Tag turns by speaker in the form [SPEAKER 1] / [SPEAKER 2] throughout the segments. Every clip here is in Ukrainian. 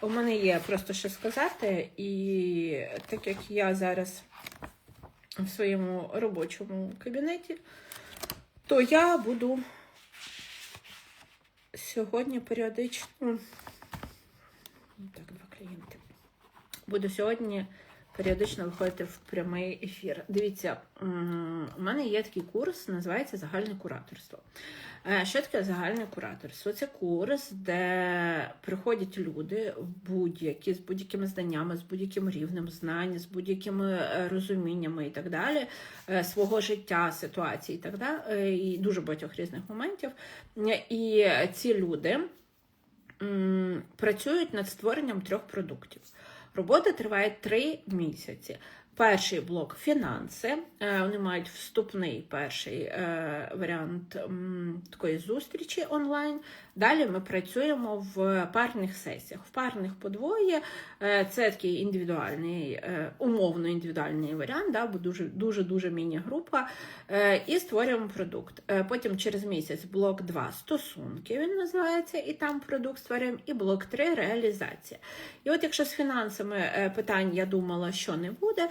[SPEAKER 1] У мене є просто що сказати, і так як я зараз в своєму робочому кабінеті, то я буду сьогодні періодично. Так, два клієнти. Буду сьогодні періодично виходити в прямий ефір. Дивіться, у мене є такий курс, називається Загальне кураторство. Е, Що таке загальне кураторство? Це курс, де приходять люди будь-які з будь-якими знаннями, з будь-яким рівнем знань, з будь-якими е, розуміннями і так далі, е, свого життя, ситуації і так далі, і дуже багатьох різних моментів. І ці люди працюють над створенням трьох продуктів. Робота триває три місяці. Перший блок фінанси. Е, Вони мають вступний перший е, варіант такої зустрічі онлайн. Далі ми працюємо в парних сесіях. В парних подвоє е, це такий індивідуальний, умовно індивідуальний варіант, да, бо дуже дуже дуже міні-група. І створюємо продукт. Потім через місяць блок 2 стосунки він називається, і там продукт створюємо. І блок 3 реалізація. І от якщо з фінансами питань я думала, що не буде,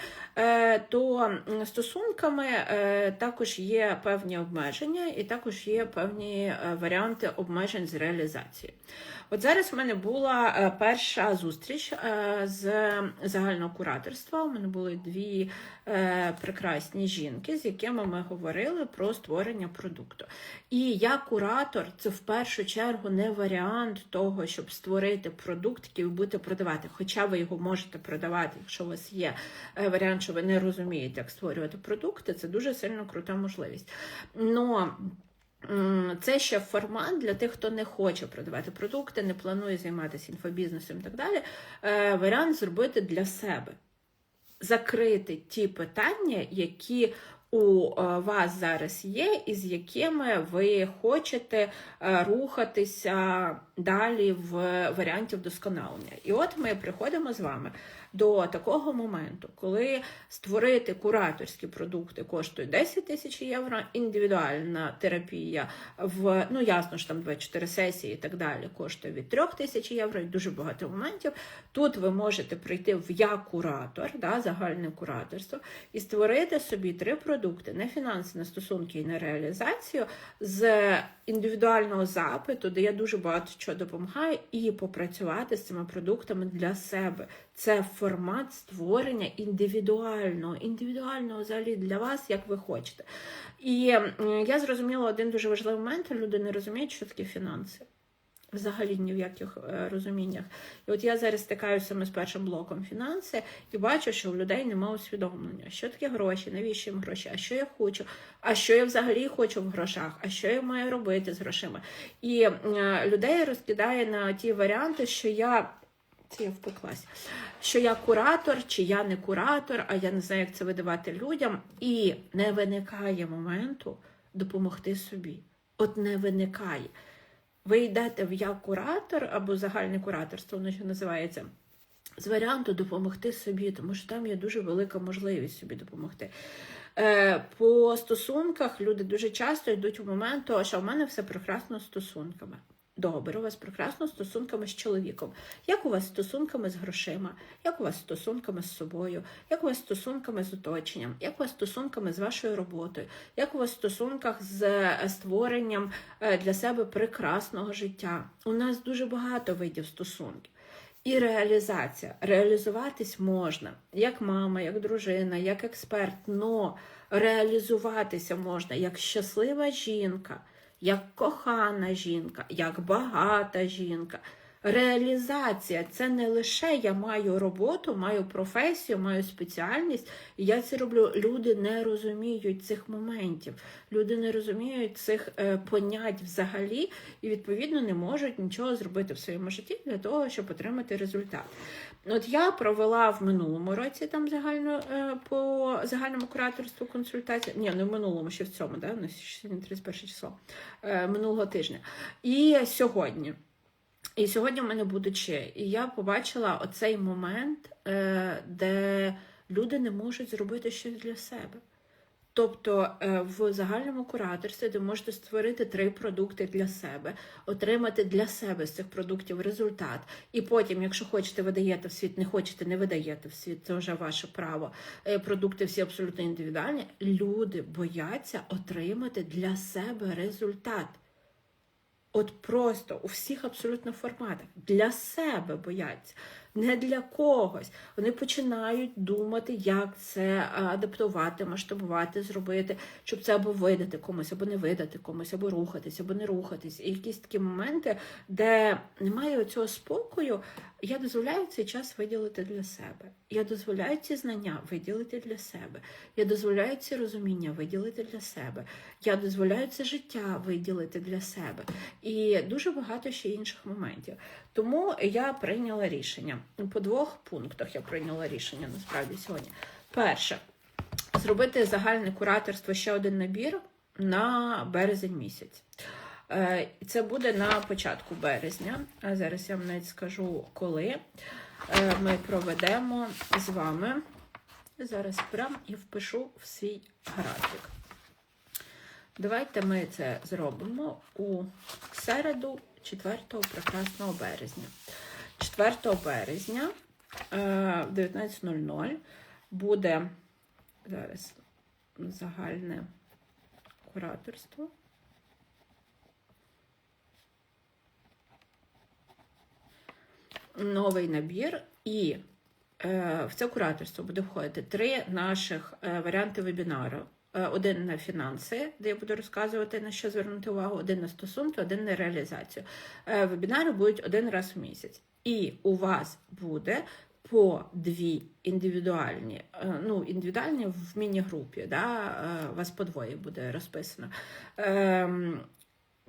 [SPEAKER 1] то стосунками е, також є певні обмеження, і також є певні е, варіанти обмежень з реалізації. От зараз в мене була е, перша зустріч е, з загального кураторства. У мене були дві е, прекрасні жінки, з якими ми говорили про створення продукту. І я куратор, це в першу чергу не варіант того, щоб створити продукт, який ви будете продавати. Хоча ви його можете продавати, якщо у вас є варіант, що ви не розумієте, як створювати продукти, це дуже сильно крута можливість. Но Це ще формат для тих, хто не хоче продавати продукти, не планує займатися інфобізнесом і так далі. Е, Варіант зробити для себе. Закрити ті питання, які у е, вас зараз є, і з якими ви хочете е, рухатися далі в варіанті вдосконалення. І от ми приходимо з вами до такого моменту, коли створити кураторські продукти коштує 10 тисяч євро, індивідуальна терапія в ну ясно ж там 24 сесії і так далі коштує від 3 тисяч євро, і дуже багато моментів. Тут ви можете прийти в я куратор, да, загальне кураторство, і створити собі три продукти на фінанси, на стосунки і на реалізацію з індивідуального запиту, де я дуже багато чого допомагаю, і попрацювати з цими продуктами для себе. Це формат створення індивідуального, індивідуального взагалі для вас, як ви хочете. І я зрозуміла один дуже важливий момент: люди не розуміють, що таке фінанси. Взагалі ні в яких е, розуміннях. І от я зараз стикаюся саме з першим блоком фінанси і бачу, що у людей немає усвідомлення, що таке гроші, навіщо їм гроші, а що я хочу, а що я взагалі хочу в грошах, а що я маю робити з грошима. І е, людей розкидає на ті варіанти, що я. Це я впеклась. Що я куратор, чи я не куратор, а я не знаю, як це видавати людям. І не виникає моменту допомогти собі. От не виникає. Ви йдете в я куратор або загальне кураторство, воно ще називається. З варіанту допомогти собі, тому що там є дуже велика можливість собі допомогти. Е, по стосунках люди дуже часто йдуть у момент, того, що в мене все прекрасно з стосунками. Добре, у вас прекрасно стосунками з чоловіком. Як у вас стосунками з грошима, як у вас стосунками з собою, як у вас стосунками з оточенням, як у вас стосунками з вашою роботою, як у вас стосунках з е, створенням е, для себе прекрасного життя. У нас дуже багато видів стосунків. І реалізація. Реалізуватись можна як мама, як дружина, як експерт, но реалізуватися можна як щаслива жінка, як кохана жінка, як багата жінка. Реалізація це не лише я маю роботу, маю професію, маю спеціальність, я це роблю. Люди не розуміють цих моментів, люди не розуміють цих е, понять взагалі, і відповідно не можуть нічого зробити в своєму житті для того, щоб отримати результат. От я провела в минулому році там загально е, по загальному кураторству консультацію. Ні, не в минулому, ще в цьому, да? на 31 число е, минулого тижня. І сьогодні. І сьогодні в мене будучи. І я побачила оцей момент, е, де люди не можуть зробити щось для себе. Тобто е, в загальному кураторстві ви можете створити три продукти для себе, отримати для себе з цих продуктів результат. І потім, якщо хочете, видаєте в світ, не хочете, не видаєте в світ, це вже ваше право. Е, Продукти всі абсолютно індивідуальні. Люди бояться отримати для себе результат. От просто у всіх абсолютно форматах для себе бояться, не для когось. Вони починають думати, як це адаптувати, масштабувати, зробити, щоб це або видати комусь, або не видати комусь, або рухатись, або не рухатись. І якісь такі моменти, де немає цього спокою, я дозволяю цей час виділити для себе. Я дозволяю ці знання виділити для себе. Я дозволяю ці розуміння виділити для себе. Я дозволяю це життя виділити для себе. І дуже багато ще інших моментів. Тому я прийняла рішення. По двох пунктах я прийняла рішення насправді сьогодні. Перше, зробити загальне кураторство ще один набір на березень місяць. Е, Це буде на початку березня. А зараз я вам навіть скажу, коли Е, ми проведемо з вами. Зараз прям і впишу в свій графік. Давайте ми це зробимо у середу, 4 прекрасного березня. 4 березня е, в 19.00 буде зараз загальне кураторство. Новий набір, і е, в це кураторство буде входити три наших е, варіанти вебінару. Е, Один на фінанси, де я буду розказувати на що звернути увагу, один на стосунки, один на реалізацію. Вебінари будуть один раз в місяць. І у вас буде по дві індивідуальні, ну, індивідуальні в міні-групі, да, вас по двоє буде розписано. Ем,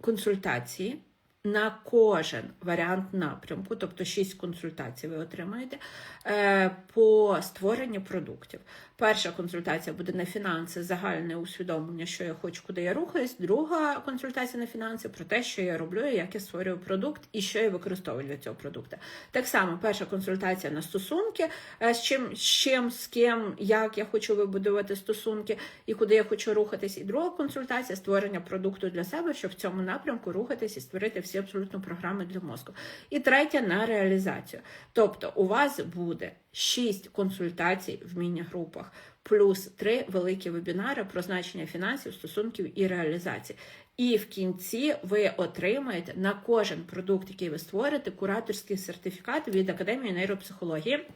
[SPEAKER 1] Консультації на кожен варіант напрямку, тобто 6 консультацій ви отримаєте е, по створенню продуктів. Перша консультація буде на фінанси, загальне усвідомлення, що я хочу, куди я рухаюсь. Друга консультація на фінанси про те, що я роблю, як я створюю продукт і що я використовую для цього продукту. Так само, перша консультація на стосунки, е, з чим, з чим, з ким, як я хочу вибудувати стосунки і куди я хочу рухатись. І друга консультація створення продукту для себе, щоб в цьому напрямку рухатись і створити всі абсолютно програми для мозку. І третя на реалізацію. Тобто, у вас буде 6 консультацій в міні-групах, плюс 3 великі вебінари про значення фінансів, стосунків і реалізації. І в кінці ви отримаєте на кожен продукт, який ви створите, кураторський сертифікат від Академії нейропсихології.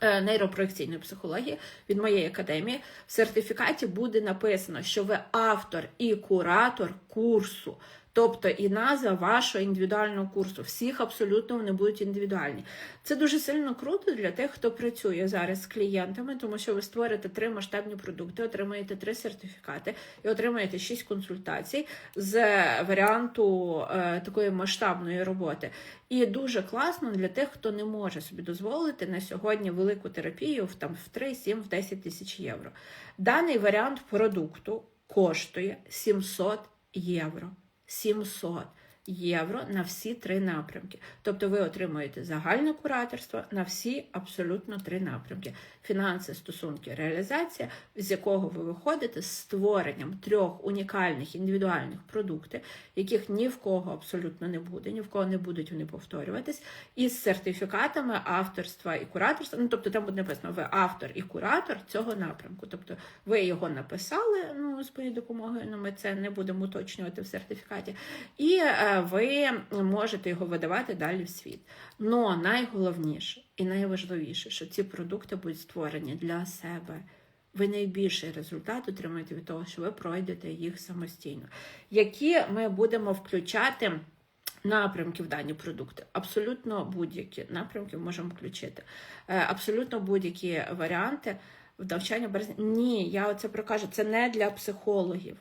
[SPEAKER 1] е, Нейропроекційної психології від моєї академії в сертифікаті буде написано, що ви автор і куратор курсу. Тобто і назва вашого індивідуального курсу. Всіх абсолютно вони будуть індивідуальні. Це дуже сильно круто для тих, хто працює зараз з клієнтами, тому що ви створите три масштабні продукти, отримаєте три сертифікати і отримаєте шість консультацій з варіанту е, такої масштабної роботи. І дуже класно для тих, хто не може собі дозволити на сьогодні велику терапію в там в 3, 7, в 10 тисяч євро. Даний варіант продукту коштує 700 євро. 700 євро на всі три напрямки. Тобто ви отримуєте загальне кураторство на всі абсолютно три напрямки: фінанси, стосунки, реалізація, з якого ви виходите з створенням трьох унікальних індивідуальних продуктів, яких ні в кого абсолютно не буде, ні в кого не будуть вони повторюватись, із сертифікатами авторства і кураторства. Ну тобто там буде написано, ви автор і куратор цього напрямку. Тобто ви його написали ну, з моєю допомогою, ну ми це не будемо уточнювати в сертифікаті. І е, ви можете його видавати далі в світ. Но найголовніше і найважливіше, що ці продукти будуть створені для себе. Ви найбільший результат отримаєте від того, що ви пройдете їх самостійно. Які ми будемо включати напрямки в дані продукти? Абсолютно будь-які напрямки можемо включити. Е, Абсолютно будь-які варіанти в навчання. Ні, я оце прокажу, це не для психологів.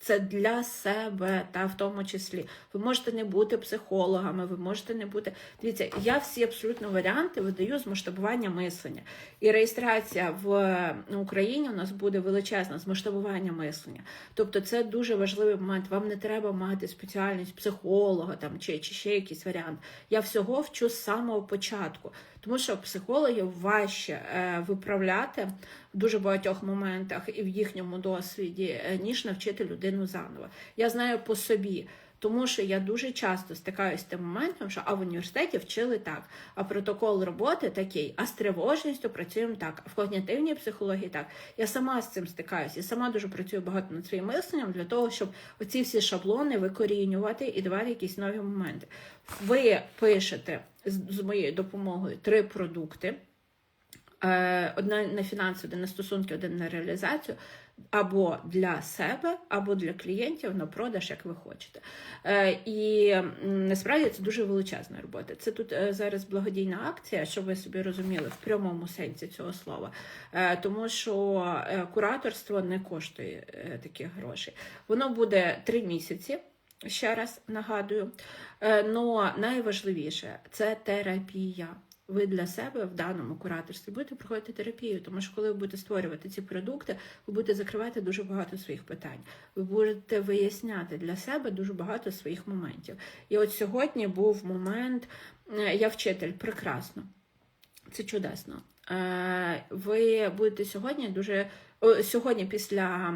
[SPEAKER 1] Це для себе, та в тому числі. Ви можете не бути психологами, ви можете не бути. Дивіться, я всі абсолютно варіанти видаю з масштабування мислення. І реєстрація в Україні у нас буде величезна з масштабування мислення. Тобто, це дуже важливий момент. Вам не треба мати спеціальність психолога там чи, чи ще якийсь варіант. Я всього вчу з самого початку, тому що психологів важче е, виправляти в дуже багатьох моментах і в їхньому досвіді, е, ніж навчити людину заново. Я знаю по собі. Тому що я дуже часто стикаюся з тим моментом, що а в університеті вчили так, а протокол роботи такий, а з тривожністю працюємо так, а в когнітивній психології так. Я сама з цим стикаюся, я сама дуже працюю багато над своїм мисленням для того, щоб оці всі шаблони викорінювати і давати якісь нові моменти. Ви пишете з, моєю допомогою три продукти. Е, Одна на фінанси, один на стосунки, один на реалізацію, або для себе, або для клієнтів на продаж, як ви хочете. Е, І насправді це дуже величезна робота. Це тут е, зараз благодійна акція, щоб ви собі розуміли в прямому сенсі цього слова. Е, Тому що кураторство не коштує таких грошей. Воно буде три місяці. Ще раз нагадую, Е, но найважливіше це терапія. Ви для себе в даному кураторстві будете проходити терапію, тому що коли ви будете створювати ці продукти, ви будете закривати дуже багато своїх питань. Ви будете виясняти для себе дуже багато своїх моментів. І от сьогодні був момент, е, я вчитель, прекрасно. Це чудесно. Е, Ви будете сьогодні дуже сьогодні, після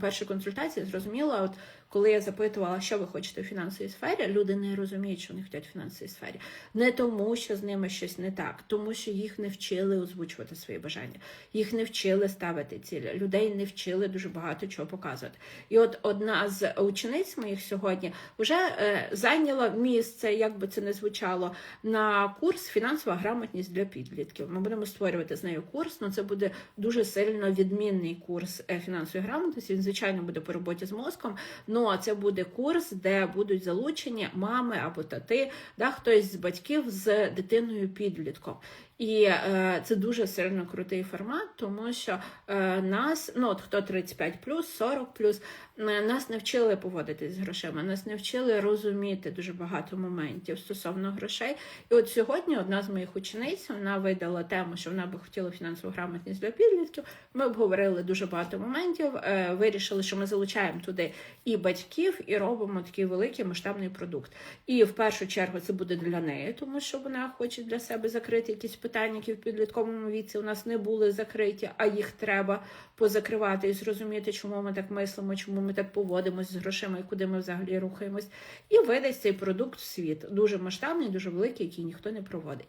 [SPEAKER 1] першої консультації, зрозуміла, от коли я запитувала, що ви хочете в фінансовій сфері, люди не розуміють, що вони хочуть в фінансовій сфері. Не тому, що з ними щось не так, тому що їх не вчили озвучувати свої бажання, їх не вчили ставити цілі, людей не вчили дуже багато чого показувати. І от одна з учениць моїх сьогодні вже е, зайняла місце, як би це не звучало, на курс фінансова грамотність для підлітків. Ми будемо створювати з нею курс, але це буде дуже сильно відмінний курс е, фінансової грамотності. Він, звичайно, буде по роботі з мозком. Ну а це буде курс, де будуть залучені мами або тати, да, хтось з батьків з дитиною підлітком. І е, це дуже сильно крутий формат, тому що е, нас, ну от хто 35 40 е, нас не вчили поводитись з грошима, нас не вчили розуміти дуже багато моментів стосовно грошей. І от сьогодні одна з моїх учениць вона видала тему, що вона би хотіла фінансову грамотність для підлітків. Ми обговорили дуже багато моментів. е, Вирішили, що ми залучаємо туди і батьків, і робимо такий великий масштабний продукт. І в першу чергу це буде для неї, тому що вона хоче для себе закрити якісь питання, які в підлітковому віці у нас не були закриті, а їх треба позакривати і зрозуміти, чому ми так мислимо, чому ми так поводимося з грошима і куди ми взагалі рухаємось. І видасть цей продукт в світ. Дуже масштабний, дуже великий, який ніхто не проводить.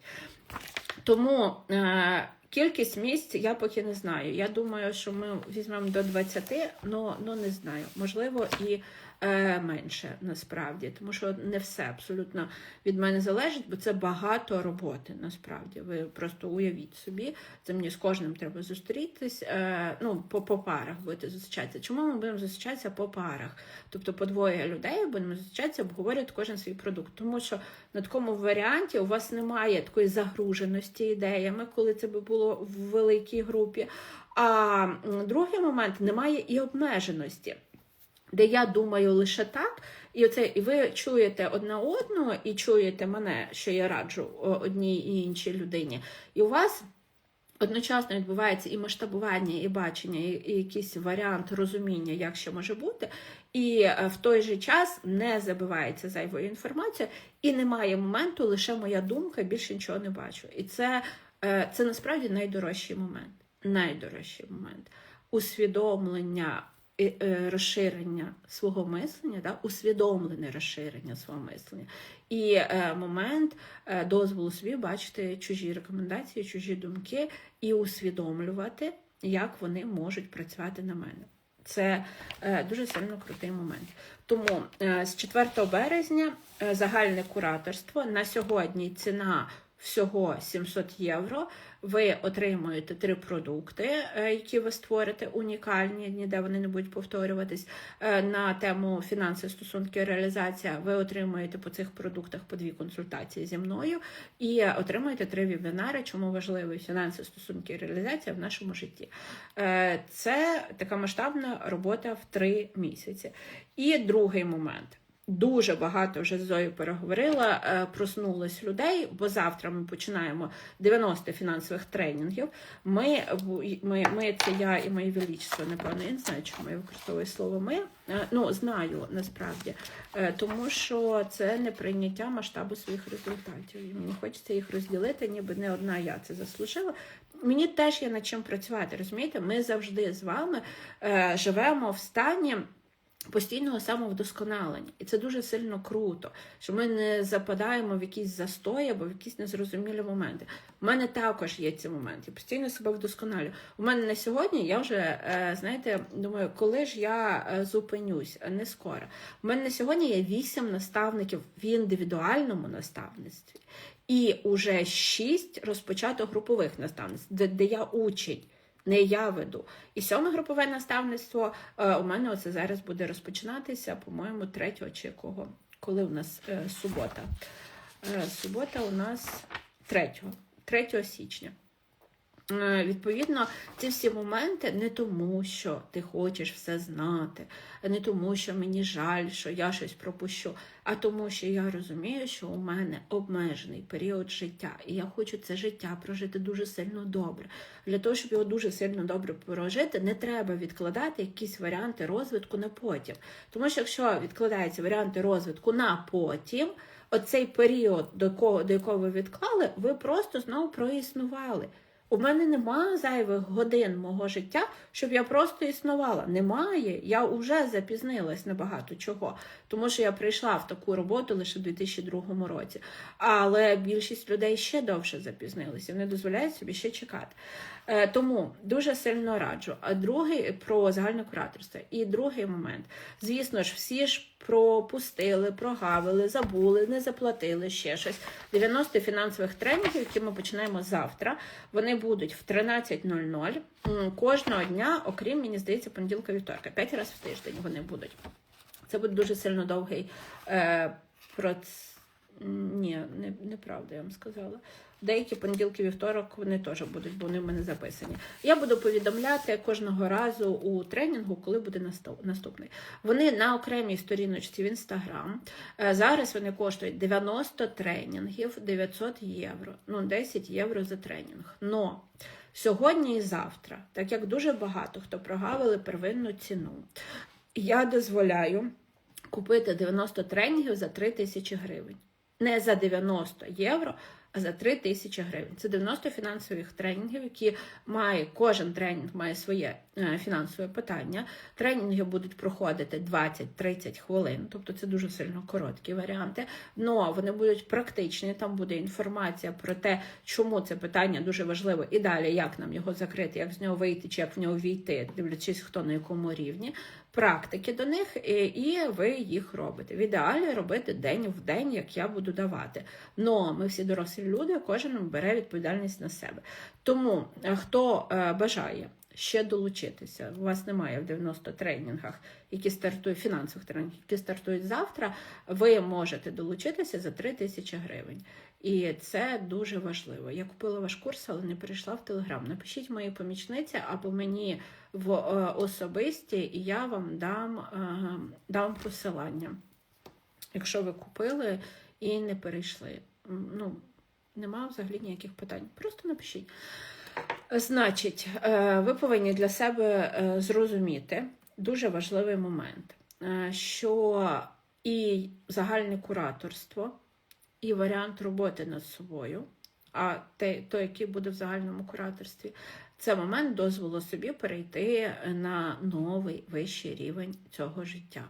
[SPEAKER 1] Тому е, кількість місць я поки не знаю. Я думаю, що ми візьмемо до 20, але ну, не знаю. Можливо, і менше насправді, тому що не все абсолютно від мене залежить, бо це багато роботи. Насправді, ви просто уявіть собі, це мені з кожним треба зустрітись. Е, ну, по, по парах будете зустрічатися. Чому ми будемо зустрічатися по парах? Тобто по двоє людей будемо зустрічатися, обговорювати кожен свій продукт. Тому що на такому варіанті у вас немає такої загруженості ідеями, коли це би було в великій групі. А другий момент немає і обмеженості де я думаю лише так, і оце, і ви чуєте одне одного, і чуєте мене, що я раджу одній і іншій людині. І у вас одночасно відбувається і масштабування, і бачення, і, якийсь варіант розуміння, як що може бути, і е, в той же час не забивається зайвою інформацією, і немає моменту, лише моя думка, більше нічого не бачу. І це, е, це насправді найдорожчий момент. Найдорожчий момент усвідомлення розширення свого мислення, да, усвідомлене розширення свого мислення, і е, момент е, дозволу собі бачити чужі рекомендації, чужі думки і усвідомлювати, як вони можуть працювати на мене. Це е, дуже сильно крутий момент. Тому е, з 4 березня е, загальне кураторство на сьогодні ціна всього 700 євро. Ви отримуєте три продукти, е, які ви створите унікальні, ніде вони не будуть повторюватись. Е, На тему фінанси, стосунки, реалізація. Ви отримуєте по цих продуктах по дві консультації зі мною і отримуєте три вебінари, чому важливі фінанси, стосунки і реалізація в нашому житті. Е, Це така масштабна робота в три місяці. І другий момент. Дуже багато вже з Зою переговорила, е, проснулось людей, бо завтра ми починаємо 90 фінансових тренінгів. Ми, ми, ми це я і моє величество, напевно, я не знаю, чому я використовую слово ми. Е, Ну, знаю насправді, Е, тому що це не прийняття масштабу своїх результатів. І мені хочеться їх розділити, ніби не одна я це заслужила. Мені теж є над чим працювати. Розумієте, ми завжди з вами живемо в стані постійного самовдосконалення. І це дуже сильно круто, що ми не западаємо в якісь застої або в якісь незрозумілі моменти. У мене також є ці моменти. Я постійно себе вдосконалюю. У мене на сьогодні я вже, е, знаєте, думаю, коли ж я е, зупинюсь, не скоро. У мене на сьогодні є вісім наставників в індивідуальному наставництві. І уже шість розпочато групових наставництв, де, де я учень не я веду. І сьоме групове наставництво е, у мене оце зараз буде розпочинатися, по-моєму, 3 чи якого, коли у нас е, субота. Е, субота у нас 3, 3 січня. Е, Відповідно, ці всі моменти не тому, що ти хочеш все знати, не тому, що мені жаль, що я щось пропущу, а тому, що я розумію, що у мене обмежений період життя, і я хочу це життя прожити дуже сильно добре. Для того, щоб його дуже сильно добре прожити, не треба відкладати якісь варіанти розвитку на потім. Тому що якщо відкладаються варіанти розвитку на потім, оцей період, до якого, до якого ви відклали, ви просто знову проіснували. У мене немає зайвих годин мого життя, щоб я просто існувала. Немає. Я вже запізнилась на багато чого, тому що я прийшла в таку роботу лише в 2002 році. Але більшість людей ще довше запізнилися, вони дозволяють собі ще чекати. Е, Тому дуже сильно раджу. А другий про загальне кураторство. І другий момент. Звісно ж, всі ж пропустили, прогавили, забули, не заплатили ще щось. 90 фінансових тренінгів, які ми починаємо завтра. Вони будуть в 13.00 кожного дня, окрім, мені здається, понеділка вівторка. П'ять разів в тиждень вони будуть. Це буде дуже сильно довгий е, проц... Ні, не, неправда, я вам сказала. Деякі понеділки, вівторок вони теж будуть, бо вони в мене записані. Я буду повідомляти кожного разу у тренінгу, коли буде наступний. Вони на окремій сторіночці в інстаграм. Е, Зараз вони коштують 90 тренінгів, 900 євро. Ну, 10 євро за тренінг. Но сьогодні і завтра, так як дуже багато хто прогавили первинну ціну, я дозволяю купити 90 тренінгів за 3 тисячі гривень. Не за 90 євро, за 3 тисячі гривень. Це 90 фінансових тренінгів, які має кожен тренінг має своє е, фінансове питання. Тренінги будуть проходити 20-30 хвилин, тобто це дуже сильно короткі варіанти. Но вони будуть практичні. Там буде інформація про те, чому це питання дуже важливо, і далі як нам його закрити, як з нього вийти, чи як в нього війти, дивлячись, хто на якому рівні. Практики до них, і- ви їх робите. В ідеалі робити день в день, як я буду давати. Но ми всі дорослі люди, кожен бере відповідальність на себе. Тому е, хто е, бажає ще долучитися, у вас немає в 90 тренінгах, які стартують фінансових тренінгів, які стартують завтра, ви можете долучитися за 3 тисячі гривень. І це дуже важливо. Я купила ваш курс, але не перейшла в Телеграм. Напишіть моїй помічниці або мені в е, особисті, і я вам дам, е, дам посилання. Якщо ви купили і не перейшли. Ну, нема взагалі ніяких питань. Просто напишіть. Значить, е, ви повинні для себе е, зрозуміти дуже важливий момент, е, що і загальне кураторство, і варіант роботи над собою, а той, який буде в загальному кураторстві, це момент дозволу собі перейти на новий вищий рівень цього життя.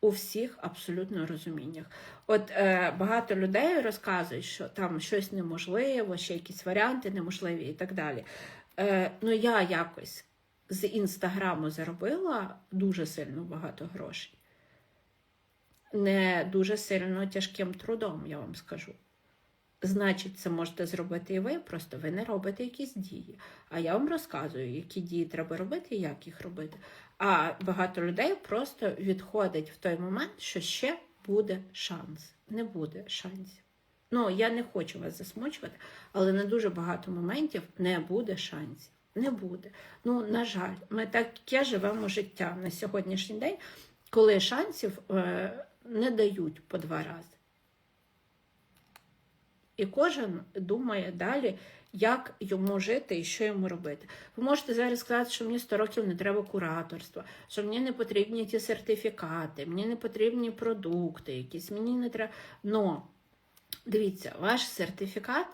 [SPEAKER 1] У всіх абсолютно розуміннях. От е, багато людей розказують, що там щось неможливо, ще якісь варіанти неможливі і так далі. Е, ну, я якось з інстаграму заробила дуже сильно багато грошей. Не дуже сильно тяжким трудом, я вам скажу. Значить, це можете зробити і ви, просто ви не робите якісь дії. А я вам розказую, які дії треба робити і як їх робити. А багато людей просто відходить в той момент, що ще буде шанс. Не буде шансів. Ну, я не хочу вас засмучувати, але на дуже багато моментів не буде шансів. Не буде. Ну, на жаль, ми таке живемо життя на сьогоднішній день, коли шансів е, не дають по два рази. І кожен думає далі, як йому жити і що йому робити. Ви можете зараз сказати, що мені 100 років не треба кураторства, що мені не потрібні ті сертифікати, мені не потрібні продукти, якісь мені не треба. Но дивіться, ваш сертифікат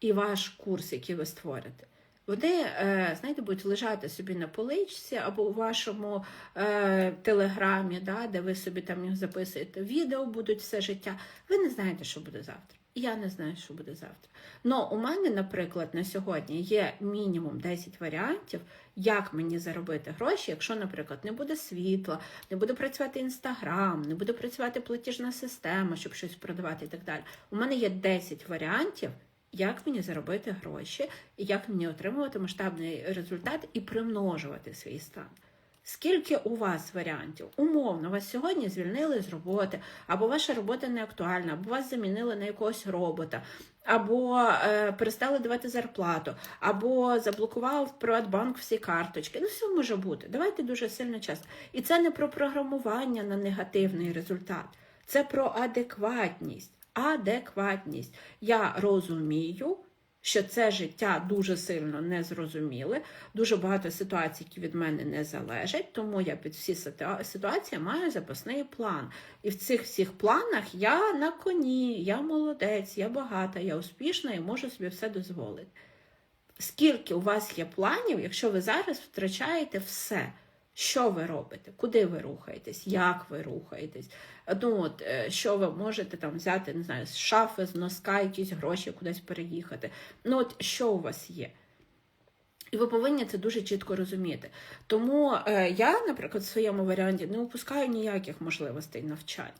[SPEAKER 1] і ваш курс, який ви створите. Вони, е, знаєте, будуть лежати собі на поличці або у вашому е, телеграмі, да, де ви собі там записуєте. Відео будуть все життя. Ви не знаєте, що буде завтра. Я не знаю, що буде завтра. Ну, у мене, наприклад, на сьогодні є мінімум 10 варіантів, як мені заробити гроші, якщо, наприклад, не буде світла, не буде працювати інстаграм, не буде працювати платіжна система, щоб щось продавати і так далі. У мене є 10 варіантів, як мені заробити гроші, і як мені отримувати масштабний результат і примножувати свій стан. Скільки у вас варіантів? Умовно, вас сьогодні звільнили з роботи, або ваша робота не актуальна, або вас замінили на якогось робота, або е, перестали давати зарплату, або заблокував Приватбанк всі карточки. Ну, все може бути. Давайте дуже сильно часто. І це не про програмування на негативний результат, це про адекватність. Адекватність. Я розумію, що це життя дуже сильно незрозуміле, дуже багато ситуацій, які від мене не залежать, тому я під всі ситуації маю запасний план. І в цих всіх планах я на коні, я молодець, я багата, я успішна і можу собі все дозволити. Скільки у вас є планів, якщо ви зараз втрачаєте все? Що ви робите? Куди ви рухаєтесь? Як ви рухаєтесь? Ну, от, е, Що ви можете там взяти, не знаю, з шафи, з носка, якісь гроші кудись переїхати? Ну, от що у вас є? І ви повинні це дуже чітко розуміти. Тому е, я, наприклад, в своєму варіанті не упускаю ніяких можливостей навчань.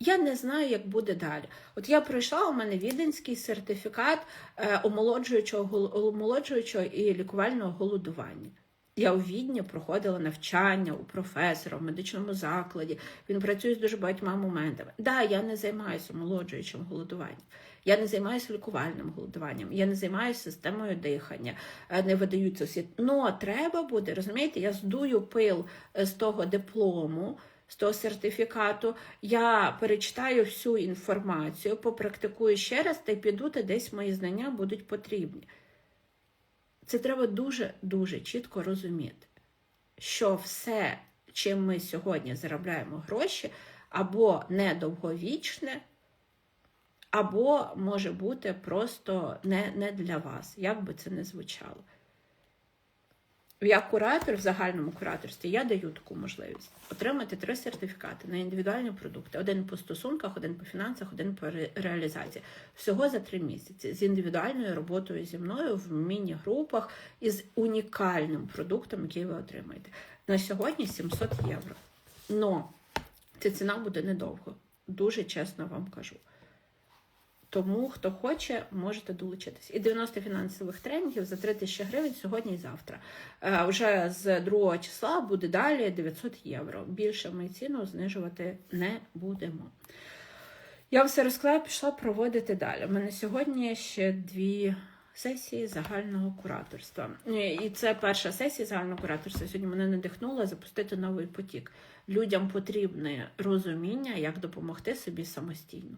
[SPEAKER 1] Я не знаю, як буде далі. От я пройшла у мене віденський сертифікат е, омолоджуючого, омолоджуючого і лікувального голодування. Я у Відні проходила навчання у професора в медичному закладі. Він працює з дуже багатьма моментами. Да, я не займаюся молоджуючим голодуванням, я не займаюся лікувальним голодуванням, я не займаюся системою дихання, е, не видаються освіт. Ну, треба буде, розумієте, я здую пил е, з того диплому. З того сертифікату я перечитаю всю інформацію, попрактикую ще раз та й піду, та десь мої знання будуть потрібні. Це треба дуже-дуже чітко розуміти, що все, чим ми сьогодні заробляємо гроші, або недовговічне, або може бути просто не, не для вас, як би це не звучало. Як куратор в загальному кураторстві я даю таку можливість отримати три сертифікати на індивідуальні продукти: один по стосунках, один по фінансах, один по реалізації. Всього за три місяці з індивідуальною роботою зі мною в міні-групах і з унікальним продуктом, який ви отримаєте. На сьогодні 700 євро. Но ця ціна буде недовго. Дуже чесно вам кажу. Тому, хто хоче, можете долучитись. І 90 фінансових тренінгів за 3 тисячі гривень сьогодні і завтра. Е, вже з 2 числа буде далі 900 євро. Більше ми ціну знижувати не будемо. Я все розклала, пішла проводити далі. У мене сьогодні ще дві сесії загального кураторства. І це перша сесія загального кураторства. Сьогодні мене надихнула запустити новий потік. Людям потрібне розуміння, як допомогти собі самостійно.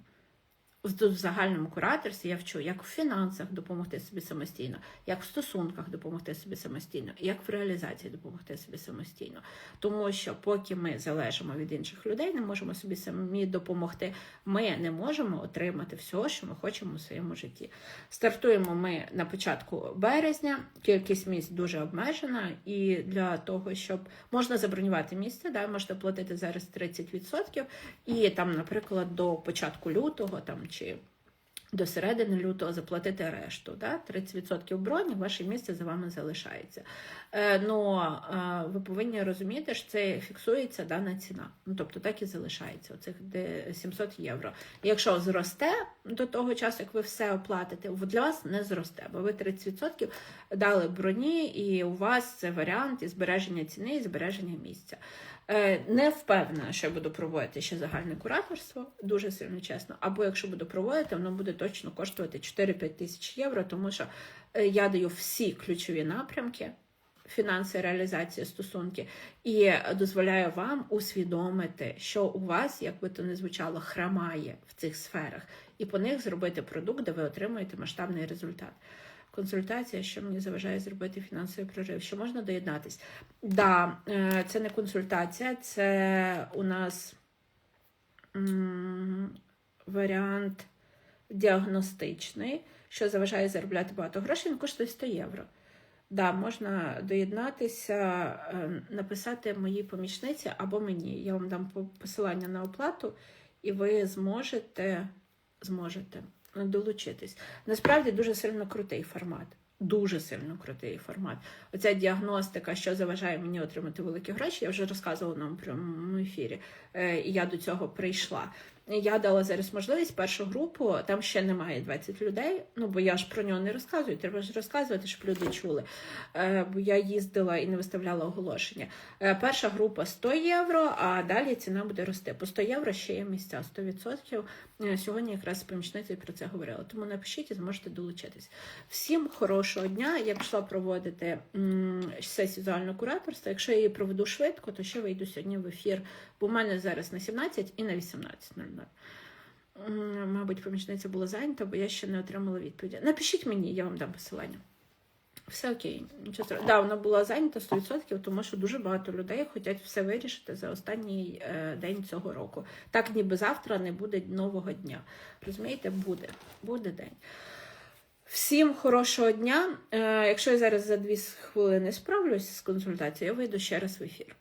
[SPEAKER 1] В загальному кураторстві я вчу, як в фінансах допомогти собі самостійно, як в стосунках допомогти собі самостійно, як в реалізації допомогти собі самостійно. Тому що, поки ми залежимо від інших людей, не можемо собі самі допомогти, ми не можемо отримати всього, що ми хочемо у своєму житті. Стартуємо ми на початку березня, кількість місць дуже обмежена, і для того, щоб можна забронювати місце, да, можете платити зараз 30%, і там, наприклад, до початку лютого там чи до середини лютого заплатити решту. Да? 30% броні, ваше місце за вами залишається. Е, ну, ви повинні розуміти, що це фіксується дана ціна. Ну, тобто так і залишається, оцих 700 євро. Якщо зросте до того часу, як ви все оплатите, для вас не зросте, бо ви 30% дали броні, і у вас це варіант і збереження ціни, і збереження місця. Е, Не впевнена, що я буду проводити ще загальне кураторство, дуже сильно чесно. Або якщо буду проводити, воно буде точно коштувати 4-5 тисяч євро, тому що е, я даю всі ключові напрямки. Фінанси реалізації стосунки і дозволяю вам усвідомити, що у вас, як би то не звучало, храмає в цих сферах, і по них зробити продукт, де ви отримуєте масштабний результат. Консультація, що мені заважає зробити фінансовий прорив, що можна доєднатись? Да, е, це не консультація, це у нас варіант діагностичний, що заважає заробляти багато грошей, він коштує 100 євро. Да, можна доєднатися, е, написати моїй помічниці або мені. Я вам дам посилання на оплату, і ви зможете, зможете долучитись. Насправді дуже сильно крутий формат. Дуже сильно крутий формат. Оця діагностика, що заважає мені отримати великі гроші, я вже розказувала на прямому ефірі, е, і я до цього прийшла. Я дала зараз можливість першу групу, там ще немає 20 людей. Ну бо я ж про нього не розказую. Треба ж розказувати, щоб люди чули. Е, Бо я їздила і не виставляла оголошення. Е, Перша група 100 євро, а далі ціна буде рости. По 100 євро ще є місця 100%. Е, Сьогодні якраз з помічницею про це говорила. Тому напишіть і зможете долучитись. Всім хорошого дня. Я пішла проводити сесію загального кураторства. Якщо я її проведу швидко, то ще вийду сьогодні в ефір, бо в мене зараз на 17 і на 18.00. Мабуть, помічниця була зайнята, бо я ще не отримала відповіді. Напишіть мені, я вам дам посилання. Все окей. Страшного. Да, вона була зайнята 100%, тому що дуже багато людей хочуть все вирішити за останній е, день цього року. Так, ніби завтра не буде нового дня. Розумієте, буде. Буде день. Всім хорошого дня. Е, якщо я зараз за дві хвилини справлюсь з консультацією, я вийду ще раз в ефір.